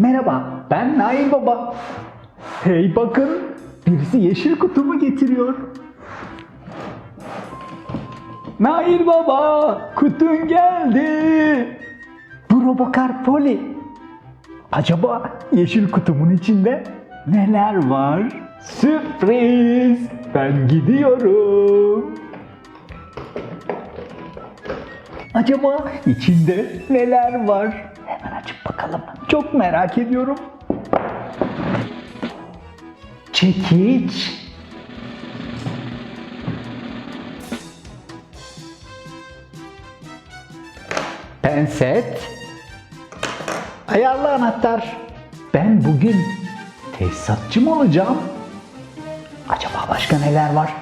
Merhaba, ben Nail Baba. Hey bakın, birisi yeşil kutumu getiriyor. Nail Baba, kutun geldi. Bu Robocar Poli. Acaba yeşil kutumun içinde neler var? Sürpriz! Ben gidiyorum. Acaba içinde neler var? Açıp bakalım. Çok merak ediyorum. Çekiç. Penset. Ayarlı anahtar. Ben bugün tesisatçı mı olacağım? Acaba başka neler var?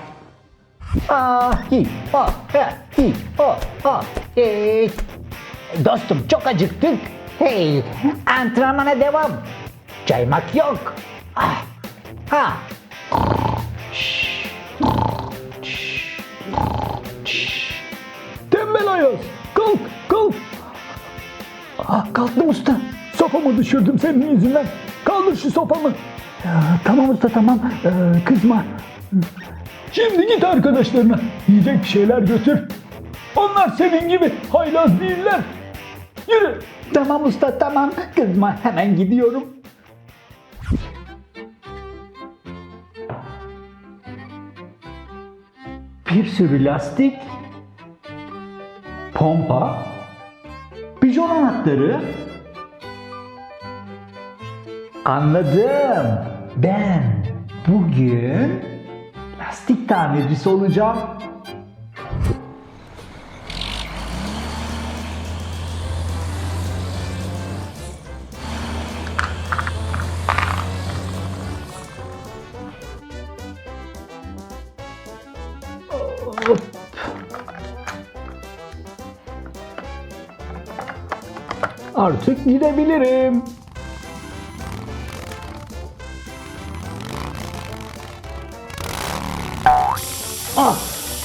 Ah, hi, ah, ha, hi, ah, ah, hey. Dostum çok acıktık. Hey, antrenmana devam. Caymak yok. Ah, ha. Tembel Ayaz, kalk, kalk. Ah, kalktım usta. Sopamı düşürdüm senin yüzünden. Kaldır şu sopamı. Ya, tamam usta tamam. Ee, kızma. Şimdi git arkadaşlarına yiyecek bir şeyler götür. Onlar senin gibi haylaz değiller. Yürü. Tamam usta tamam. Kızma hemen gidiyorum. Bir sürü lastik, pompa, pijon anahtarı. Anladım. Ben bugün lastik tamircisi olacağım. Artık gidebilirim. Ah!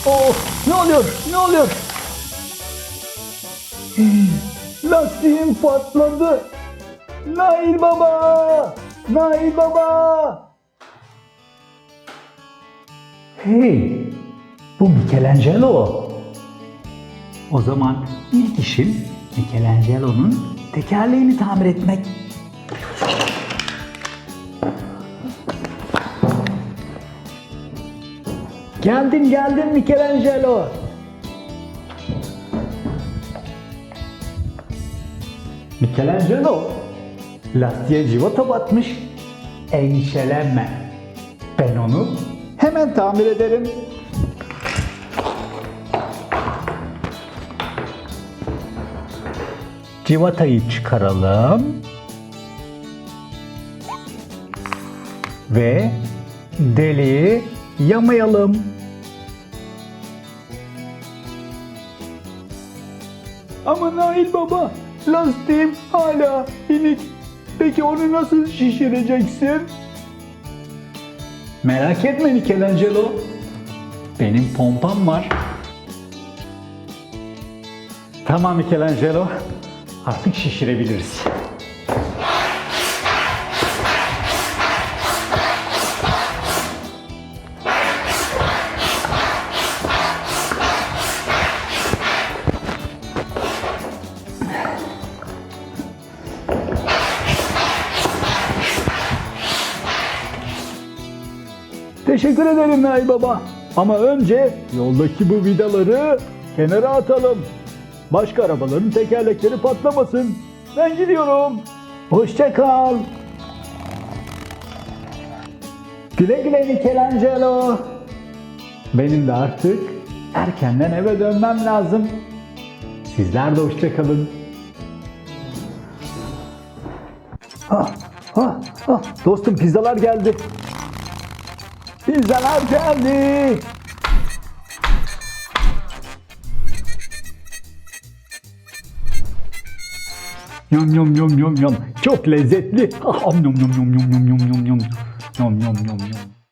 Oh! Ne oluyor? Ne oluyor? Lastiğim patladı. Nail Baba! Nail Baba! Hey! Bu Michelangelo. O zaman ilk işim Michelangelo'nun tekerleğini tamir etmek. Geldim geldim Michelangelo. Michelangelo, lastiğe civata batmış. Endişelenme. Ben onu hemen tamir ederim. Civatayı çıkaralım. Ve deliği yamayalım. Ama Nail Baba, lastiğim hala inik. Peki onu nasıl şişireceksin? Merak etme Michelangelo. Benim pompam var. Tamam Michelangelo. Artık şişirebiliriz. Teşekkür ederim Nail Baba. Ama önce yoldaki bu vidaları kenara atalım. Başka arabaların tekerlekleri patlamasın. Ben gidiyorum. Hoşça kal. Güle güle Michelangelo. Benim de artık erkenden eve dönmem lazım. Sizler de hoşça kalın. Ah, ah, ah. Dostum pizzalar geldi. Pizzalar geldi. Yum yum yum yum yum. Çok lezzetli. Ah, yum yum yum yum yum yum yum yum. Yum yum yum yum.